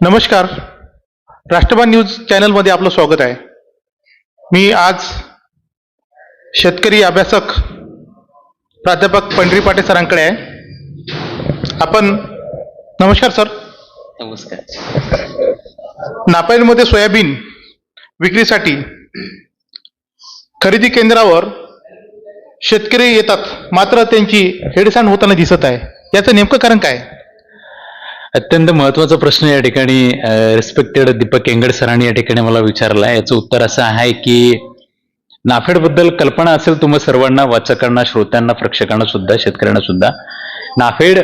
नमस्कार. राष्ट्रवाद न्यूज चॅनलमध्ये आपलं स्वागत आहे. मी आज शेतकरी अभ्यासक प्राध्यापक पंढरी पाटे सरांकडे आहे. आपण नमस्कार सर. नमस्कार. नापेडमध्ये सोयाबीन विक्रीसाठी खरेदी केंद्रावर शेतकरी येतात मात्र त्यांची हेडसांड होताना दिसत आहे. याचं नेमकं कारण काय? अत्यंत महत्त्वाचा प्रश्न या ठिकाणी रिस्पेक्टेड दीपक केंगड सरांनी या ठिकाणी मला विचारला. याचं उत्तर असं आहे की नाफेडबद्दल कल्पना असेल तुम्हा सर्वांना वाचकांना श्रोत्यांना प्रेक्षकांना सुद्धा शेतकऱ्यांना सुद्धा. नाफेड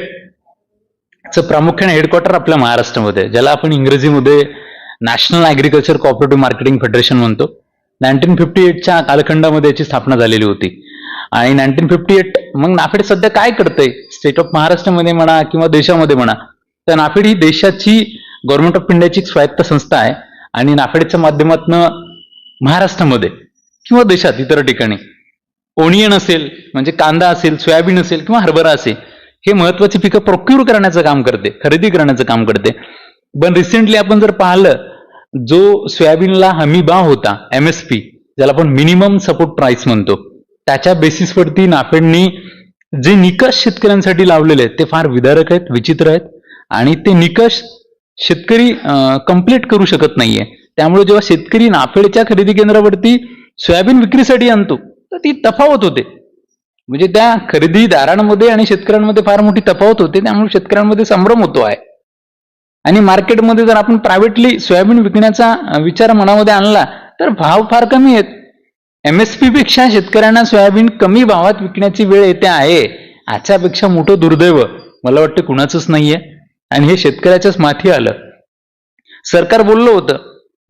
चं प्रामुख्याने हेडक्वार्टर आपल्या महाराष्ट्रामध्ये ज्याला आपण इंग्रजीमध्ये national agriculture cooperative marketing federation म्हणतो. नाईन्टीन फिफ्टी एटच्या कालखंडामध्ये याची स्थापना झालेली होती. आणि नाईन्टीन फिफ्टी एट मग नाफेड सध्या काय करतंय? स्टेट ऑफ महाराष्ट्रामध्ये म्हणा किंवा देशामध्ये म्हणा तर नाफेड ही देशाची गव्हर्नमेंट ऑफ इंडियाची एक स्वायत्त संस्था आहे आणि नाफेडच्या माध्यमातून महाराष्ट्रामध्ये किंवा देशात इतर ठिकाणी ओनियन असेल म्हणजे कांदा असेल सोयाबीन असेल किंवा हरभरा असेल हे महत्वाची पिकं प्रोक्यूर करण्याचं काम करते खरेदी करण्याचं काम करते. पण रिसेंटली आपण जर पाहिलं जो सोयाबीनला हमी भाव होता एम एस पी ज्याला आपण मिनिमम सपोर्ट प्राइस म्हणतो त्याच्या बेसिसवरती नाफेडनी जे निकष शेतकऱ्यांसाठी लावलेले आहेत ते फार विदारक आहेत विचित्र आहेत. आणि ते निकष शेतकरी कंप्लीट करू शकत नाहीये. त्यामुळे जेव्हा शेतकरी नाफेडच्या खरेदी केंद्रावरती सोयाबीन विक्रीसाठी आणतो तर ती तफावत होते. म्हणजे त्या खरेदीदारांमध्ये आणि शेतकऱ्यांमध्ये फार मोठी तफावत होते त्यामुळे शेतकऱ्यांमध्ये संभ्रम होतो आहे. आणि मार्केटमध्ये जर आपण प्रायव्हेटली सोयाबीन विकण्याचा विचार मनामध्ये आणला तर भाव फार कमी आहेत. एमएसपी पेक्षा शेतकऱ्यांना सोयाबीन कमी भावात विकण्याची वेळ येते आहे याच्यापेक्षा मोठं दुर्दैव. मला वाटतं कुणाचंच नाहीये. आणि हे शेतकऱ्याच्याच माथी आलं. सरकार बोललं होतं.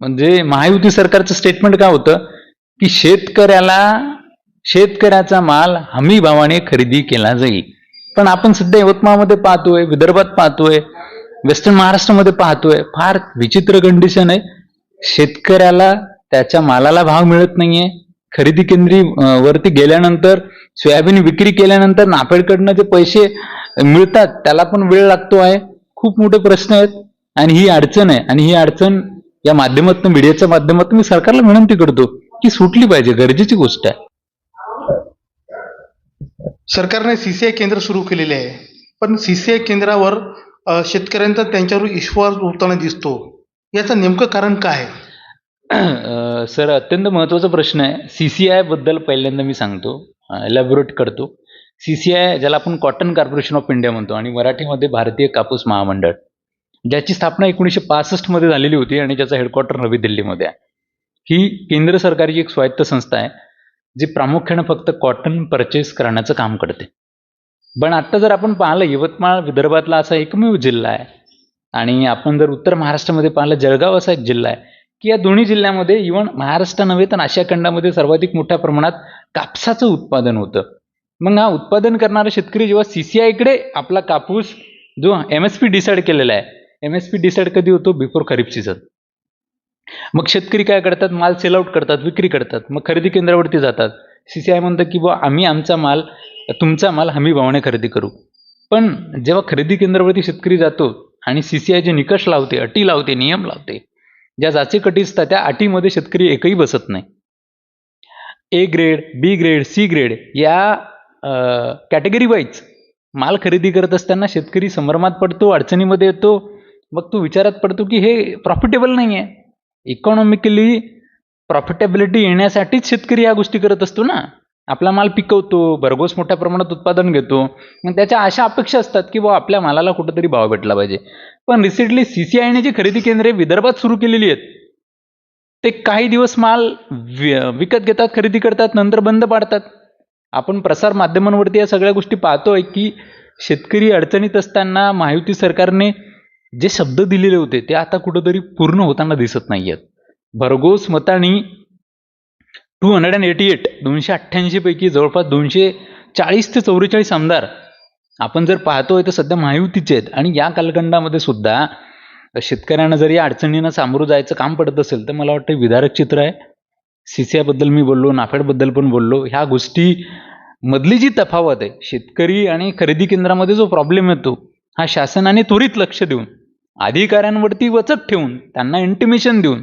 म्हणजे महायुती सरकारचं स्टेटमेंट काय होतं? की शेतकऱ्याला शेतकऱ्याचा माल हमी भावाने खरेदी केला जाईल. पण आपण सध्या यवतमाळमध्ये पाहतोय विदर्भात पाहतोय वेस्टर्न महाराष्ट्रामध्ये पाहतोय फार विचित्र कंडिशन आहे. शेतकऱ्याला त्याच्या मालाला भाव मिळत नाहीये. खरेदी केंद्री वरती गेल्यानंतर सोयाबीन विक्री केल्यानंतर नाफेडकडनं जे पैसे मिळतात त्याला पण वेळ लागतो आहे. खूप मोठे प्रश्न आहेत आणि ही अडचण आहे. आणि ही अडचण या माध्यमातून मीडियाच्या माध्यमातून मी सरकारला विनंती करतो की सुटली पाहिजे. गरजेची गोष्ट आहे. सरकारने सीसीआय केंद्र सुरू केलेले आहे. पण सीसीआय केंद्रावर शेतकऱ्यांचा त्यांच्यावर विश्वास उठताना दिसतो. याचं नेमकं कारण काय सर अत्यंत महत्त्वाचा प्रश्न आहे. सीसीआयबद्दल पहिल्यांदा मी सांगतो. एलॅबोरेट करतो. सीसीआय ज्याला आपण कॉटन कॉर्पोरेशन ऑफ इंडिया म्हणतो आणि मराठीमध्ये भारतीय कापूस महामंडळ ज्याची स्थापना एकोणीसशे पासष्टमध्ये झालेली होती आणि ज्याचा हेडक्वार्टर नवी दिल्लीमध्ये आहे. ही केंद्र सरकारची एक स्वायत्त संस्था आहे जी प्रामुख्यानं फक्त कॉटन परचेस करण्याचं काम करते. पण आत्ता जर आपण पाहिलं यवतमाळ विदर्भातला असा एकमेव जिल्हा आहे आणि आपण जर उत्तर महाराष्ट्रामध्ये पाहिलं जळगाव असा एक जिल्हा आहे की या दोन्ही जिल्ह्यामध्ये इव्हन महाराष्ट्र नव्हे तर आशिया खंडामध्ये सर्वाधिक मोठ्या प्रमाणात कापसाचं उत्पादन होतं. मग हा उत्पादन करणारा शेतकरी जेव्हा सीसीआयकडे आपला कापूस जो एम एस पी डिसाईड केलेला आहे एम एस पी डिसाईड कधी होतो? बिफोर खरीप सीझन मग शेतकरी काय करतात? माल सेल आउट करतात विक्री करतात. मग खरेदी केंद्रावरती जातात. सीसीआय म्हणतं की बुवा आम्ही आमचा माल तुमचा माल हमी भावाने खरेदी करू. पण जेव्हा खरेदी केंद्रावरती शेतकरी जातो आणि सीसीआय जे निकष लावते अटी लावते नियम लावते ज्या जाचे कटी असतात त्या अटीमध्ये शेतकरी एकही बसत नाही. A grade B grade C grade या कॅटेगरी वाईज माल खरेदी करत असताना शेतकरी संभ्रमात पडतो अडचणीमध्ये येतो. मग तो विचारात पडतो की हे प्रॉफिटेबल नाही आहे इकॉनॉमिकली प्रॉफिटेबिलिटी येण्यासाठीच शेतकरी या गोष्टी करत असतो ना. आपला माल पिकवतो भरघोस मोठ्या प्रमाणात उत्पादन घेतो. मग त्याच्या अशा अपेक्षा असतात की बुवा आपल्या मालाला कुठंतरी भाव भेटला पाहिजे. पण रिसेंटली सी सी आयने जी खरेदी केंद्रे विदर्भात सुरू केलेली आहेत ते काही दिवस माल विकत घेतात खरेदी करतात नंतर बंद पाडतात. आपण प्रसार माध्यमांवरती या सगळ्या गोष्टी पाहतोय की शेतकरी अडचणीत असताना महायुती सरकारने जे शब्द दिलेले होते ते आता कुठंतरी पूर्ण होताना दिसत नाहीयेत. भरघोस मतानी two hundred and eighty eight दोनशे अठ्ठ्याऐंशीपैकी जवळपास दोनशे चाळीस ते चौवेचाळीस आमदार आपण जर पाहतोय तर सध्या महायुतीचे आहेत. आणि या कालखंडामध्ये सुद्धा शेतकऱ्यांना जर या अडचणींना सामोरं जायचं काम पडत असेल तर मला वाटतं विदारक चित्र आहे. CCI बद्दल मी बोललो नाफेडबद्दल पण बोललो. ह्या गोष्टी मधली जी तफावत आहे शेतकरी आणि खरेदी केंद्रामध्ये जो प्रॉब्लेम येतो हा शासनाने त्वरित लक्ष देऊन अधिकाऱ्यांवरती वचक ठेवून त्यांना इंटिमेशन देऊन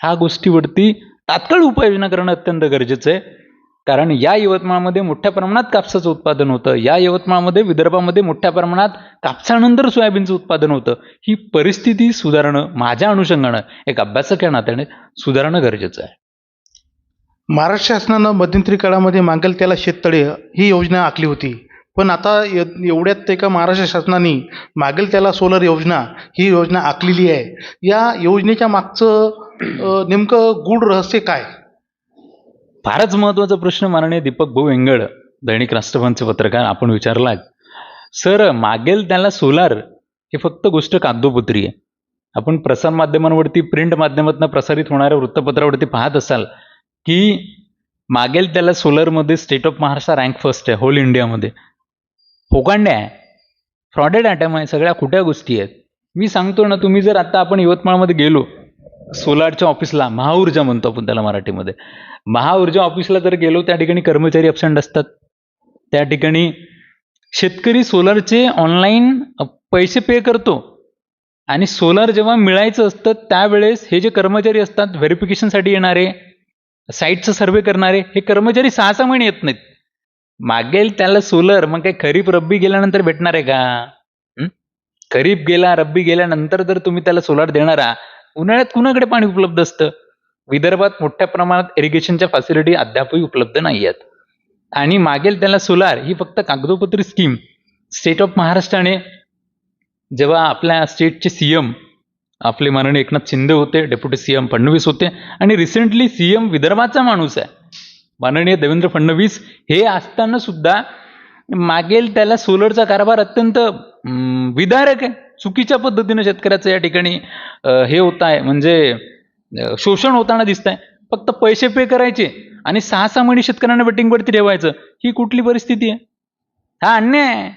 ह्या गोष्टीवरती तात्काळ उपाययोजना करणं अत्यंत गरजेचं आहे. कारण या यवतमाळमध्ये मोठ्या प्रमाणात कापसाचं उत्पादन होतं. या यवतमाळमध्ये विदर्भामध्ये मोठ्या प्रमाणात कापसानंतर सोयाबीनचं उत्पादन होतं. ही परिस्थिती सुधारणं माझ्या अनुषंगानं एक अभ्यासक या नात्याने सुधारणं गरजेचं आहे. महाराष्ट्र शासनानं मध्यंतरी काळामध्ये मागेल त्याला शेततळे ही योजना आखली होती. पण आता एवढ्यात ते का महाराष्ट्र शासनाने मागेल त्याला सोलर योजना ही योजना आखलेली आहे. या योजनेच्या मागचं नेमकं गूढ रहस्य काय? फारच महत्त्वाचा प्रश्न माननीय दीपक भाऊ वेंगड दैनिक राष्ट्रभवनचे पत्रकार आपण विचारला सर मागेल त्याला सोलार हे फक्त गोष्ट कागदोपुत्री आहे. आपण प्रसार माध्यमांवरती प्रिंट माध्यमातून प्रसारित होणाऱ्या वृत्तपत्रावरती पाहत असाल की मागेल त्याला सोलरमध्ये state of Maharashtra rank first आहे होल इंडियामध्ये फोकांड्या आहे. फ्रॉडेड आयटम आहे सगळ्या खोट्या गोष्टी आहेत. मी सांगतो ना तुम्ही जर आता आपण यवतमाळमध्ये गेलो सोलारच्या ऑफिसला महाऊर्जा म्हणतो आपण त्याला मराठीमध्ये. महाऊर्जा ऑफिसला जर गेलो त्या ठिकाणी कर्मचारी अबसेंट असतात. त्या ठिकाणी शेतकरी सोलरचे ऑनलाईन पैसे पे करतो. आणि सोलर जेव्हा मिळायचं असतं त्यावेळेस हे जे कर्मचारी असतात व्हेरिफिकेशनसाठी येणारे साईटचा सर्वे करणारे हे कर्मचारी सहा सहा महिने येत नाहीत. मागेल त्याला सोलर मग काय खरीप रब्बी गेल्यानंतर भेटणार आहे का? खरीप गेला रब्बी गेल्यानंतर जर तुम्ही त्याला सोलार देणारा उन्हाळ्यात कुणाकडे पाणी उपलब्ध असतं? विदर्भात मोठ्या प्रमाणात इरिगेशनच्या फॅसिलिटी अद्यापही उपलब्ध नाही आहेत आणि मागेल त्याला सोलार ही फक्त कागदोपत्री स्कीम स्टेट ऑफ महाराष्ट्राने जेव्हा आपल्या स्टेटचे सीएम आपले माननीय एकनाथ शिंदे होते डेप्युटी सीएम फडणवीस होते आणि रिसेंटली सीएम विदर्भाचा माणूस आहे. माननीय देवेंद्र फडणवीस हे असताना सुद्धा मागेल त्याला सोलरचा कारभार अत्यंत विदारक आहे. चुकीच्या पद्धतीने शेतकऱ्याचं या ठिकाणी हे होत आहे म्हणजे शोषण होताना दिसत आहे फक्त पैसे पे करायचे आणि सहा सहा महिने शेतकऱ्यांना वेटिंगवरती ठेवायचं. ही कुठली परिस्थिती आहे? हा अन्याय आहे.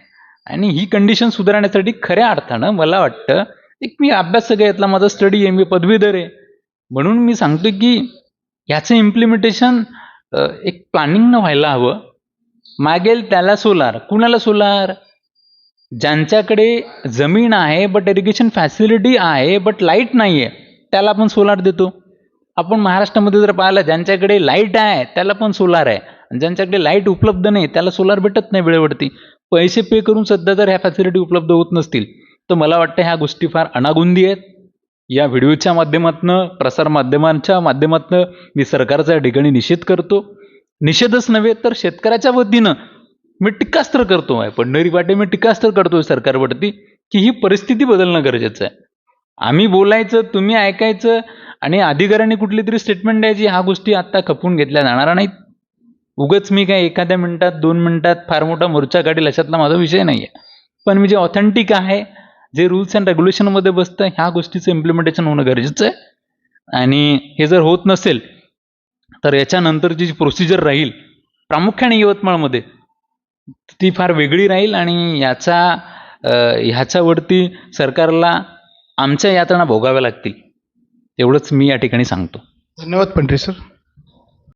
आणि ही कंडिशन सुधारण्यासाठी खऱ्या अर्थानं मला वाटतं एक मी अभ्यास सगळं यातला माझा स्टडी आहे मी पदवीधर आहे. म्हणून मी सांगतो की ह्याचं इम्प्लिमेंटेशन एक प्लॅनिंगनं व्हायला हवं. मागेल त्याला सोलार कुणाला सोलार ज्यांच्याकडे जमीन आहे बट इरिगेशन फॅसिलिटी आहे बट लाइट नाही आहे त्याला आपण सोलार देतो. आपण महाराष्ट्रामध्ये जर पाहिलं ज्यांच्याकडे लाइट आहे त्याला पण सोलार आहे. आणि ज्यांच्याकडे लाइट उपलब्ध नाही त्याला सोलार भेटत नाही वेळेवरती. पैसे पे करून सध्या जर ह्या फॅसिलिटी उपलब्ध होत नसतील. तर मला वाटतं ह्या गोष्टी फार अनागुंदी आहेत. या व्हिडिओच्या माध्यमातनं प्रसार माध्यमांच्या माध्यमातनं मी सरकारच्या ठिकाणी निषेध करतो. निषेधच नव्हे तर शेतकऱ्याच्या वतीनं मी टीकास्त्र करतो. आहे पंढरी वाटे मी टीकास्त्र करतोय सरकारवरती की ही परिस्थिती बदलणं गरजेचं आहे. आम्ही बोलायचं तुम्ही ऐकायचं आणि अधिकाऱ्यांनी कुठली तरी स्टेटमेंट द्यायची ह्या गोष्टी आत्ता खपून घेतल्या जाणार नाहीत. उगच मी काय एखाद्या मिनिटात दोन मिनिटात फार मोठा मोर्चा काढेल अशातला माझा विषय नाही आहे पण मी जे ऑथेंटिक आहे जे रूल्स अँड रेग्युलेशनमध्ये बसतं ह्या गोष्टीचं इम्प्लिमेंटेशन होणं गरजेचं आहे. आणि हे जर होत नसेल तर याच्यानंतरची जी प्रोसिजर राहील प्रामुख्याने यवतमाळमध्ये ती फार वेगळी राहील आणि याचा ह्याच्यावरती सरकारला आमच्या यातना भोगाव्या लागतील. एवढंच मी या ठिकाणी सांगतो. धन्यवाद पंढरी सर.